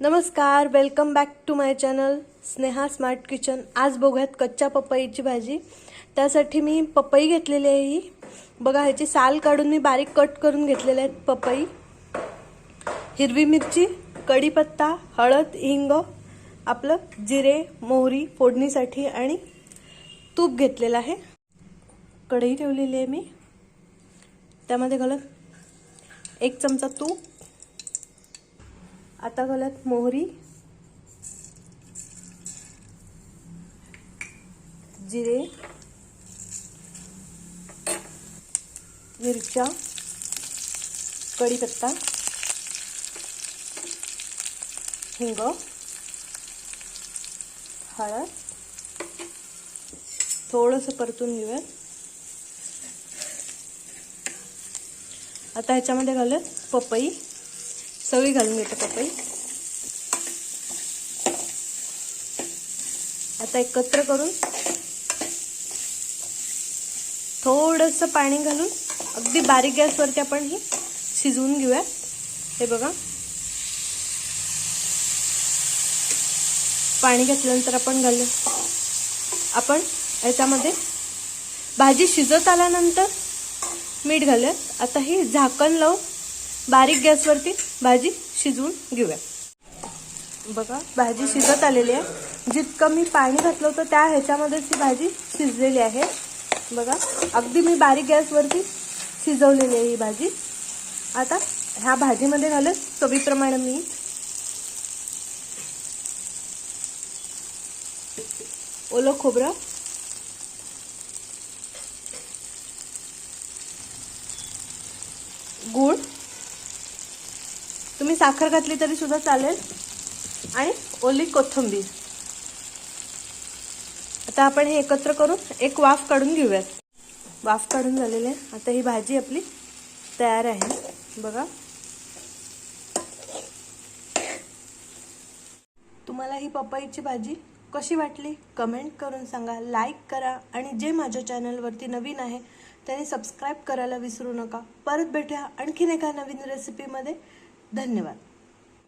नमस्कार welcome back to my channel Sneha smart kitchen आज बघूयात कच्च्या पपईची भाजी. त्यासाठी मी पपई घेतलेली आहे ही. बघा ह्याची साल काढून मी बारीक कट करून घेतलेले आहेत पपई. हिरवी मिरची कढीपत्ता हळद हिंग आपलं जिरे मोहरी फोडणीसाठी आणि तूप घेतलेलं आहे. कढई ठेवलेली आहे मी. त्यामध्ये घालत एक चमचा तूप आता घालत मोहरी जिरे मिरच्या कढीपत्ता हिंग हळद थोडंसं परतून घेऊयात. आता ह्याच्यामध्ये घालत पपई. सगळी घालून घेते पपई. आता एकत्र करून थोडंसं पाणी घालून अगदी बारीक गॅसवरती आपण ही शिजवून घेऊया. हे बघा. पाणी घेतल्यानंतर आपण घालू. आपण याच्यामध्ये भाजी शिजत आल्यानंतर मीठ घालूयात. आता ही झाकण लावून बारीक गॅसवरती भाजी शिजवून घेऊया. बघा भाजी शिजत आलेली आहे. जितकं मी पाणी घातलं होतं त्या ह्याच्यामध्येच ही भाजी शिजलेली आहे. बघा अगदी मी बारीक गॅसवरती शिजवलेली आहे ही भाजी. आता ह्या भाजीमध्ये घालत चवीप्रमाणे मीठ ओलं खोबरं गूळ तुम्ही साखर घातली तरी सुद्धा चालेल. आणि ओली कोथिंबीर. आता आपण हे एकत्र करून एक वाफ काढून घेऊयात. वाफ काढून झालेली आहे. आता ही भाजी आपली तयार आहे. बघा. तुम्हाला ही पपईची भाजी कशी वाटली? कमेंट करून सांगा. लाईक करा. आणि जे माझ्या चॅनलवरती नवीन आहे त्याने सबस्क्राईब करायला विसरू नका. परत भेटूया आणखीन एका नवीन रेसिपीमध्ये. धन्यवाद.